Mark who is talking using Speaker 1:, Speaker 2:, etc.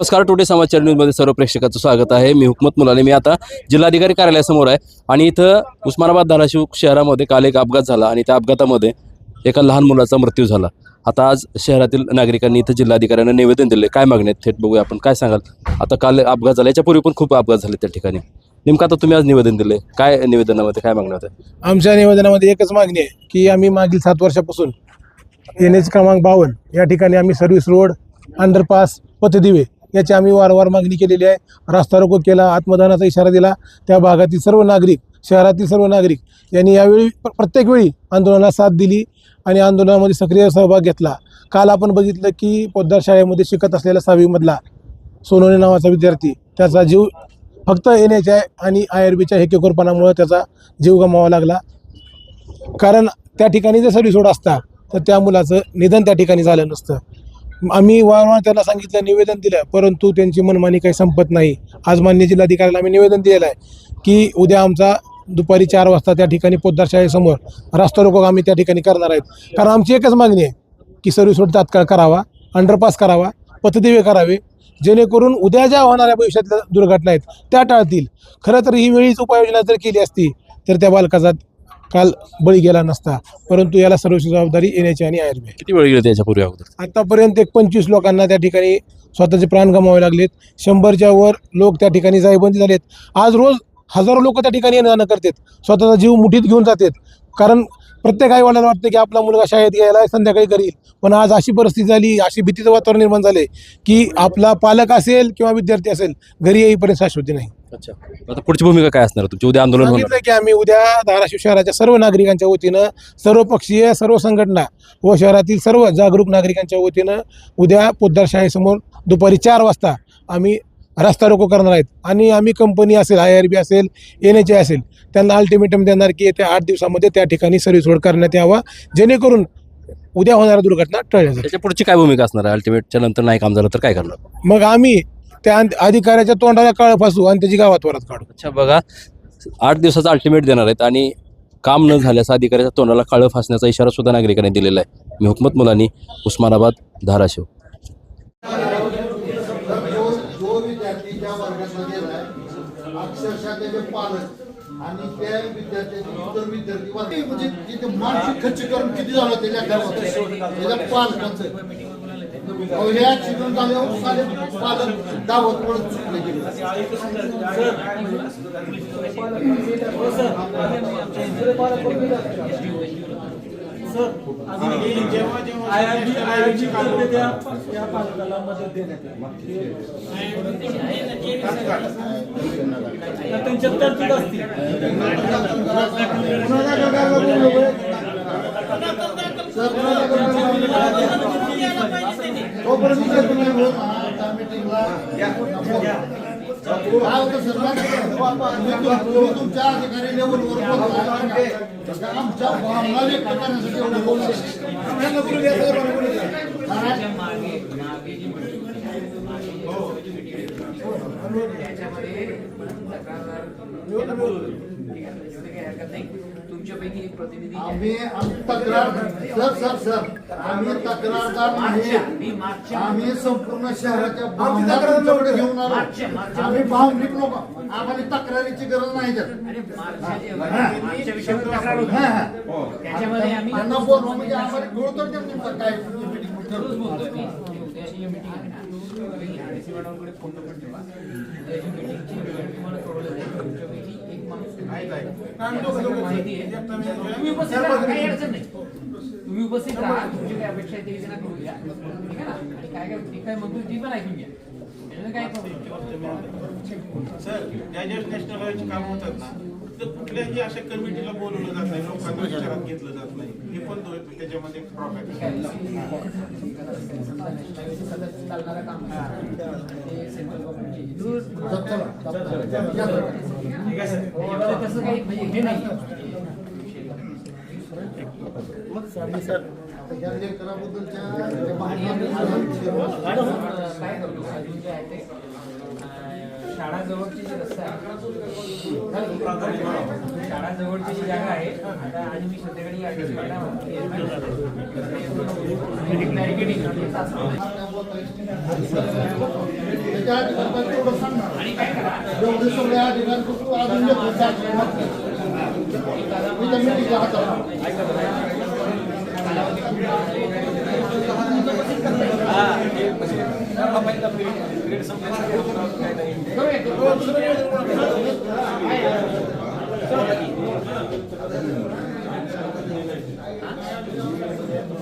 Speaker 1: नमस्कार टुडे समाचार न्यूजमध्ये सर्व प्रेक्षकाचं स्वागत आहे. मी हुकमत मुलाने मी आता जिल्हाधिकारी कार्यालयासमोर आहे. आणि इथं उस्मानाबाद धाराशिव शहरामध्ये काल एक अपघात झाला आणि त्या अपघातामध्ये एका लहान मुलाचा मृत्यू झाला. आता आज शहरातील नागरिकांनी इथं जिल्हाधिकाऱ्यांना निवेदन दिले काय मागणे आहेत? थेट बघूया आपण. काय सांगाल? आता काल अपघात झाला. याच्यापूर्वी पण खूप अपघात झाले त्या ठिकाणी. नेमकं आता तुम्ही आज निवेदन दिले काय निवेदनामध्ये काय मागण्या होत्या?
Speaker 2: आमच्या निवेदनामध्ये एकच मागणी आहे की आम्ही मागील सात वर्षापासून एन एच क्रमांक बावन्न या ठिकाणी आम्ही सर्व्हिस रोड अंडरपास पथदिवे याची आम्ही वारंवार मागणी केलेली आहे. रास्ता रोको केला आत्मदानाचा इशारा दिला. त्या भागातील सर्व नागरिक शहरातील सर्व नागरिक यांनी यावेळी प्रत्येक वेळी आंदोलनाला साथ दिली आणि आंदोलनामध्ये सक्रिय सहभाग घेतला. काल आपण बघितलं की पोद्दार शाळेमध्ये शिकत असलेला सहावीमधला सोनोने नावाचा विद्यार्थी त्याचा जीव फक्त एन एच आय आणि आय आर बीच्या हेकेकोरपणामुळे त्याचा जीव गमावा लागला. कारण त्या ठिकाणी जर सर्व्हिस रोड असता तर त्या मुलाचं निधन त्या ठिकाणी झालं नसतं. आम्ही वारंवार त्यांना सांगितलं निवेदन दिलं परंतु त्यांची मनमानी काही संपत नाही. आज मान्य जिल्हाधिकाऱ्याला आम्ही निवेदन दिलेलं आहे की उद्या आमचा दुपारी चार वाजता त्या ठिकाणी पोद्दार शाळेसमोर रास्ता रोको आम्ही त्या ठिकाणी करणार आहेत. कारण आमची एकच मागणी आहे की सर्व्हिस रोड तात्काळ करावा अंडरपास करावा पथदिवे करावे जेणेकरून उद्या ज्या होणाऱ्या भविष्यातल्या दुर्घटना आहेत त्या टाळतील. खरं तर ही वेळीच उपाययोजना जर केली असती तर त्या बालकाचा काल बळी गेला नसता परंतु याला सर्वस्व जबाबदारी येण्याची आणि आय
Speaker 1: किती वेळ गेले त्याच्यापूर्वी अगोदर?
Speaker 2: आतापर्यंत एक पंचवीस लोकांना त्या ठिकाणी स्वतःचे प्राण गमावे लागलेत. शंभरच्या वर लोक त्या ठिकाणी जायबंदी झालेत. आज रोज हजारो लोक त्या ठिकाणी येणं जाणं करतात. स्वतःचा जीव मुठीत घेऊन जातात. कारण प्रत्येक आई वडिलांना वाटतं की आपला मुलगा शाळेत गेला संध्याकाळी करील पण आज अशी परिस्थिती झाली अशी भीतीचं वातावरण निर्माण झाले की आपला पालक असेल किंवा विद्यार्थी असेल घरी येईपर्यंत शाश्वती नाही.
Speaker 1: अच्छा. आता पुढची भूमिका काय असणार? तुमची उद्या आंदोलन होणार.
Speaker 2: सांगितलं की आम्ही उद्या धाराशिव शहराच्या सर्व नागरिकांच्या वतीनं सर्व पक्षीय सर्व संघटना व शहरातील सर्व जागरूक नागरिकांच्या वतीनं उद्या पोद्दार शाळेसमोर दुपारी चार वाजता आम्ही रस्ता रोको करणार आहेत. आणि आम्ही कंपनी असेल आय आर बी असेल एन एच आय असेल त्यांना अल्टिमेटम देणार की येत्या आठ दिवसामध्ये त्या ठिकाणी सर्व्हिस रोड करण्यात यावा. जेणेकरून उद्या होणाऱ्या दुर्घटना टळल्या जातील
Speaker 1: त्याच्या पुढची काय भूमिका असणार आहे? अल्टिमेटच्या नंतर नाही काम झालं तर काय करणार?
Speaker 2: मग आम्ही त्या अधिकाऱ्याच्या तोंडाला काळ फासू आणि त्याची गावात वरात काढू.
Speaker 1: अच्छा बघा. आठ दिवसाचा अल्टिमेट देणार आहेत आणि काम न झाल्यास अधिकाऱ्याच्या तोंडाला काळं फासण्याचा इशारा सुद्धा नागरिकांनी दिलेला आहे. मी हुकमत मुलानी उस्मानाबाद धाराशिव.
Speaker 3: अक्षरशः त्याचे पालक आणि त्या विद्यार्थ्याचे इतर विद्यार्थी म्हणजे तिथे मानसिक खर्च करून किती झालं त्याच्या घरात त्याच्या पालकांचं. पहिले ऍक्सिडेंट झाल्यावर साले पालक दावत पडत चुकले गेले.
Speaker 4: असते
Speaker 3: त्या तुमच्या अधिकारी लेवलवर बोलतोय. आमच्या भावना व्यक्त करण्यासाठी एवढं बोलतो.
Speaker 5: तुमच्यापैकी एक प्रतिनिधी
Speaker 3: आम्ही आम्ही तक्रार सर सर सर आम्ही तक्रारदार नाही. आम्ही संपूर्ण शहराच्या भावना तुमच्याकडे घेऊन आलो आम्ही भावनिक लोक आम्हाला तक्रारीची गरज नाही त्यात.
Speaker 5: विषयावर तक्रार होती.
Speaker 3: हा, हा.
Speaker 5: त्याच्यामध्ये आम्ही
Speaker 3: त्यांना म्हणजे आम्हाला कळतं नेमकं काय meeting ठरवलं.
Speaker 5: बोलतोय मी उद्याची meeting आहे ना, तुम्ही RDC मॅडमकडे फोटो पण ठेवा. उद्याची meetingची वेळ तुम्हाला कळवलं जाईल. तुमच्यापैकी माहिती आहे. तुम्ही उपस्थित राहा, काही अडचण नाही. तुम्ही उपस्थित राहा. तुमची काय अपेक्षा आहे ते करू द्या ठीक आहे ना? आणि काय काय ती काय म्हणतो ती पण ऐकून घ्या. त्याच्यानं काय problem
Speaker 6: सर ज्या ज्या नॅशनल हायवेचे काम होतात ना तर कुठल्याही अशा कमिटीला बोलवलं जात नाही लोकांना विचारात घेतलं जात नाही. हे पण तो त्याच्यामध्ये ड्रॉबॅक
Speaker 5: शाळा जवळची जी रस्ता आहे. शाळा जवळची जी जागा आहे आता आणि मी सध्याकडे आठवडी बॅरिकेडिंग
Speaker 3: त्या बोलता
Speaker 4: Thank you.